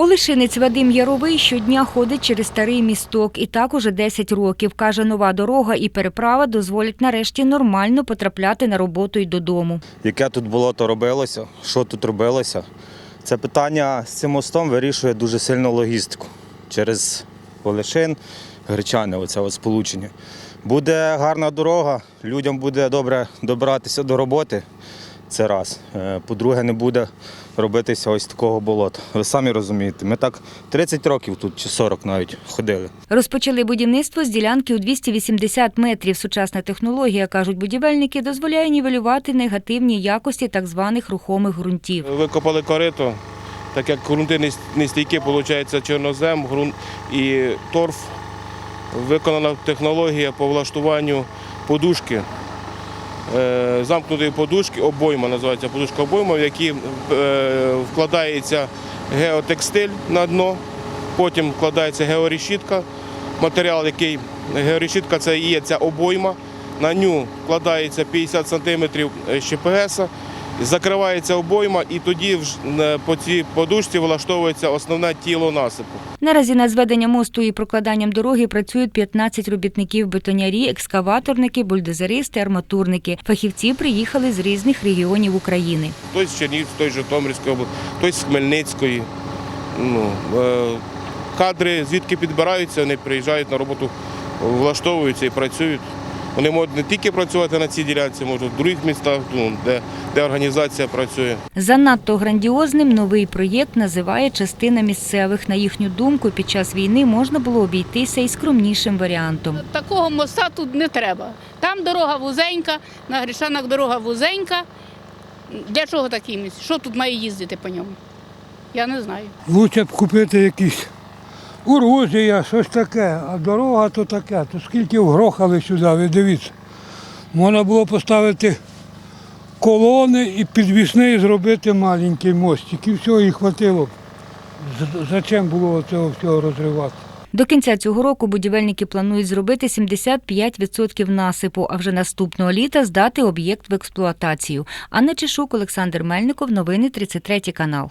Олешинець Вадим Яровий щодня ходить через старий місток і так уже 10 років. Каже, нова дорога і переправа дозволять нарешті нормально потрапляти на роботу й додому. яке тут болото робилося, що тут робилося. Це питання з цим мостом вирішує дуже сильно логістику через Олешин, Гречани, оце от сполучення. Буде гарна дорога, людям буде добре добиратися до роботи. Це раз. Е, По-друге, не буде робитися ось такого болота. Ви самі розумієте, ми так 30 років тут чи 40 навіть ходили. Розпочали будівництво з ділянки у 280 метрів. Сучасна технологія, кажуть будівельники, дозволяє нівелювати негативні якості так званих рухомих ґрунтів. Викопали корито, так як ґрунти не с- не виходить чорнозем ґрунт і торф. Виконана технологія по влаштуванню подушки. Е, Замкнутої подушки, обойма називається подушка обойма, в якій е, вкладається геотекстиль на дно, потім вкладається георішітка, матеріал, який георішітка це і є ця обойма. На ню вкладається 50 см ЩПГС, закривається обойма і тоді по цій подушці влаштовується основне тіло насипу. Наразі над зведенням мосту і прокладанням дороги працюють 15 робітників бетонярі, екскаваторники, бульдозеристи, арматурники. Фахівці приїхали з різних регіонів України. Хтось з Чернігівської, хтось з Житомирської області, хтось з Хмельницької. Ну, е, кадри звідки підбираються, вони приїжджають на роботу, влаштовуються і працюють. Вони можуть не тільки працювати на цій ділянці, можуть в других містах, ну, де, де організація працює. Занадто грандіозним новий проєкт називає частина місцевих. На їхню думку, під час війни можна було обійтися і скромнішим варіантом. Такого моста тут не треба. Там дорога вузенька, на Грішанах дорога вузенька. Для чого такий міст? Що тут має їздити по ньому? Я не знаю. Лучше б купити якісь урожія, щось таке, а дорога то таке. То скільки вгрохали сюди, ви дивіться. Можна було поставити колони і підвісний зробити маленький мостик. І все, і хватило Зачем було цього всього розривати? До кінця цього року будівельники планують зробити 75% насипу, а вже наступного літа здати об'єкт в експлуатацію. Анна Чешук, Олександр Мельников, новини 33 канал.